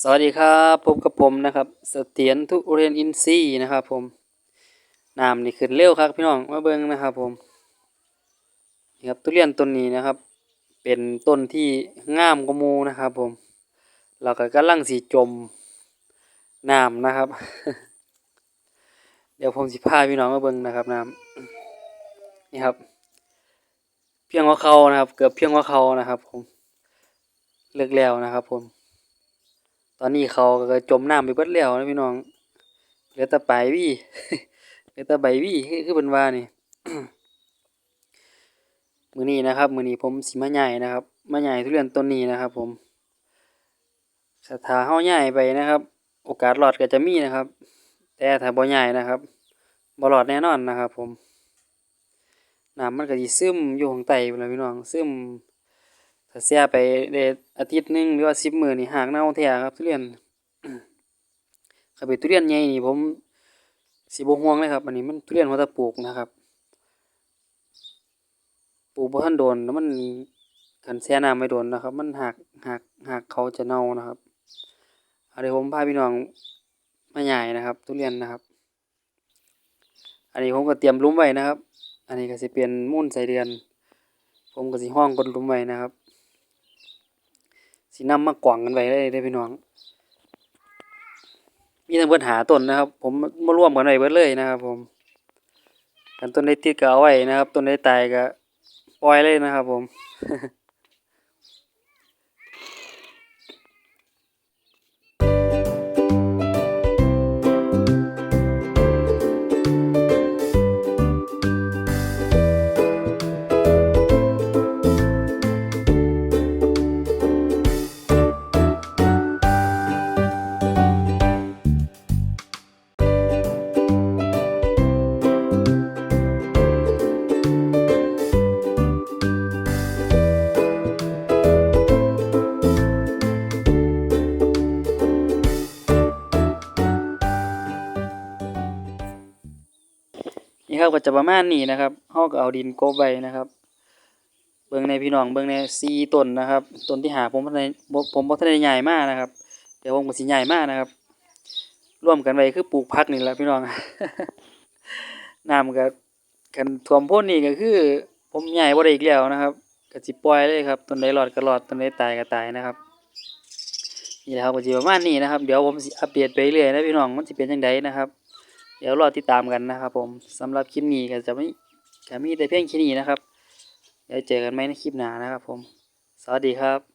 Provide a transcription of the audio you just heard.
สวัสดีครับพบกับผมนะครับเสถียรทุเรียนอินทรีนะครับผมน้ำนี่ขึ้นเร็วครับพี่น้องมาเบิ่งนะครับผมนี่ครับทุเรียนต้นนี้นะครับ เป็นต้นที่งามกมูนะครับผมแล้วก็กำลังสีจมน้ำนะครับ เดี๋ยวผมสิพาพี่น้องมาเบิ่งนะครับน้ำนี่ครับ เพียงว่าเขานะครับ เกือบเพียงว่าเขานะครับ ผมเลิกแล้วนะครับผม ตอนนี้เขาก็จมน้ำไปเบิดแล้วนะพี่น้อง เหลือแต่ปลายวี่เหลือแต่ใบวี่คือคือเป็นว่านี่มือนี้นะครับ มือนี้ผมสิมาใหญ่นะครับมาใหญ่ทุเรียนต้นนี้นะครับ ผมสถาเฮาใหญ่ไปนะครับ โอกาสรอดก็จะมีนะครับ แต่ถ้าบ่ใหญ่นะครับบ่รอดแน่นอนนะครับ ผมน้ำมันก็สิซึมอยู่ข้างใต้พุ่นล่ะพี่น้องซึม ถ้าแช่ไปได้อาทิตย์หนึงหรือว่า10มื้อนี่หากเน่าแท้ครับทุเรียนถ้าเป็นทุเรียนใหญ่นี่ผมสิบ่ห่วงเลยครับอันนี้มันทุเรียนหัวตะปลูกนะครับปลูกบ่ทันโดนแล้วมันคันแช่น้ำไว้โดนนะครับ มันหากหากหากเขาจะเน่านะครับเอาเดี๋ยวผมพาพี่น้องมาย้ายนะครับ ทุเรียนนะครับ อันนี้ผมก็เตรียมลุ้มไว้นะครับ อันนี้ก็สิเป็นมูลไส้เดือน ผมก็สิห้องกดลุ้มไว้นะครับ สีน้ำมากว่างกันไว้เลยเด้พี่น้อง มีทั้งเบิดหาต้นนะครับ ผมมารวมกันไว้เบิดเลยนะครับ ผมกันต้นได้ติดก็เอาไว้นะครับ ต้นได้ตายก็ปล่อยเลยนะครับ ผม นี่ครับก็จะประมาณนี้นะครับเฮาก็เอาดินกบไว้นะครับ เบิ่งในพี่น้องเบิ่งใน4ต้นนะครับต้นที่หาผมบ่ทันได้บ่ผมบ่ทันได้ย้ายมานะครับ เดี๋ยวผมก็สิย้ายมากนะครับ ร่วมกันไว้คือปลูกผักนี่แหละพี่น้องน้ำก็คันท่วมพ้นนี่ก็คือ ผมย้ายบ่ได้อีกแล้วนะครับก็สิปล่อยเลยครับต้นใดรอดก็รอดต้นใดตายก็ตายนะครับนี่แหละครับก็สิประมาณนี้นะครับ เดี๋ยวผมสิอัปเดตไปเรื่อยนะพี่น้องมันสิเป็นจังไดนะครับ เดี๋ยวรอติดตามกันนะครับ ผมสำหรับคลิปนี้ก็จะไม่จะมีแต่เพียงแค่นี้นะครับ เดี๋ยวเจอกันไหมในคลิปหน้านะครับ ผม สวัสดีครับ